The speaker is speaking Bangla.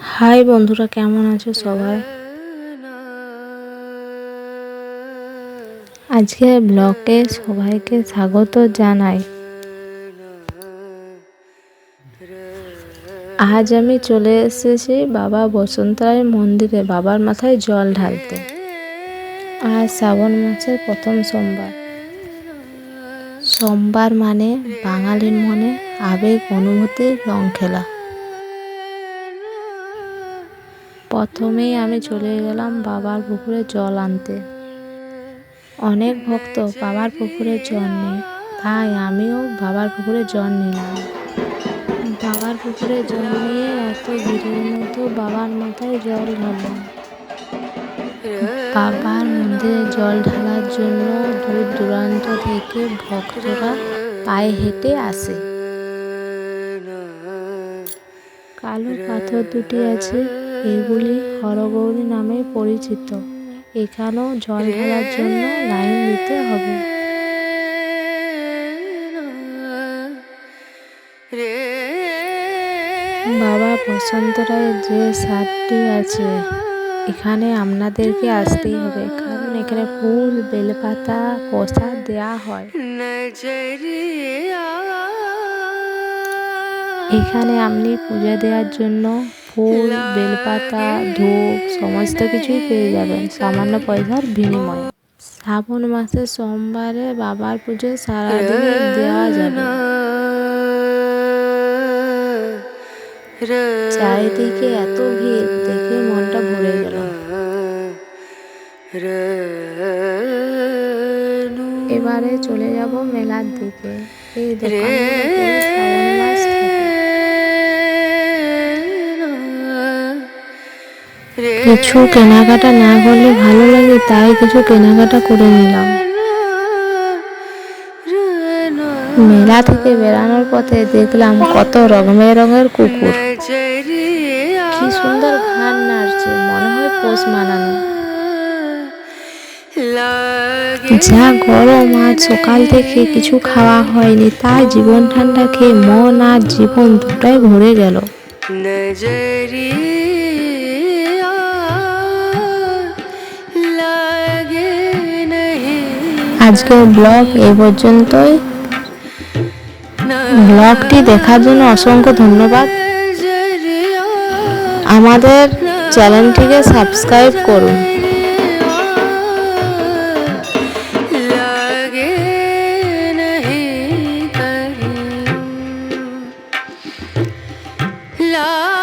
হাই বন্ধুরা, কেমন আছো সবাই? আজকে ব্লগে সবাইকে স্বাগত জানাই। আজ আমি চলে এসেছি বাবা বসন্তরায় মন্দিরে, বাবার মাথায় জল ঢালতে। আজ শ্রাবণ মাসের প্রথম সোমবার। সোমবার মানে বাঙালির মনে আবেগ অনুভূতির রং খেলা। প্রথমেই আমি চলে গেলাম বাবার পুকুরে জল আনতে। অনেক ভক্ত বাবার পুকুরে জল নেই তাই আমিও বাবার পুকুরে জল নিলাম। বাবার পুকুরে জল নিয়ে এত ভিড়ের মতো বাবার মাথায় জল ঢাললাম। বাবার মন্দিরে জল ঢালার জন্য দূর দূরান্ত থেকে ভক্তরা পায়ে হেঁটে আসে। কালো পাথর দুটি আছে এগুলি হরগৌরী নামে পরিচিত। এখানেও জল ঢালার জন্য লাইন দিতে হবে। বাবা বসন্ত রায়ের যে সারটি আছে, এখানে আপনাদেরকে আসতেই হবে। কারণ এখানে ফুল, বেলপাতা প্রসাদ দেওয়া হয়। এখানে আপনি পূজা দেওয়ার জন্য ফুল বেলপাতা ধূপ সমস্ত কিছুই পেয়ে যাবেন। সামান্য পয়সার বিনিময়ে। শ্রাবণ মাসের সোমবারে বাবার পুজো সারাদিন দেওয়া যাবে। চারিদিকে এত ভিড় দেখে মনটা ভরে গেল। এবারে চলে যাব মেলার দিকে। এই দোকানগুলোতে কিছু কেনাকাটা না করলে ভালো লাগে, তাই কিছু কেনাকাটা করে নিলাম। মেলা থেকে বেরানোর পথে দেখলাম কত রকমের রঙের কুকুর। কি সুন্দর ঘান নাড়ছে, মনে হয় পোষ মানানো। যা গরম আজ, সকাল থেকে কিছু খাওয়া হয়নি, তাই জীবন ঠান্ডা খেয়ে মন আর জীবন দুটাই ভরে গেল। নজরিয়া আজকের ব্লগ এই পর্যন্তই। ব্লগটি দেখার জন্য অসংখ্য ধন্যবাদ। আমাদের চ্যানেলটিকে সাবস্ক্রাইব করুন। love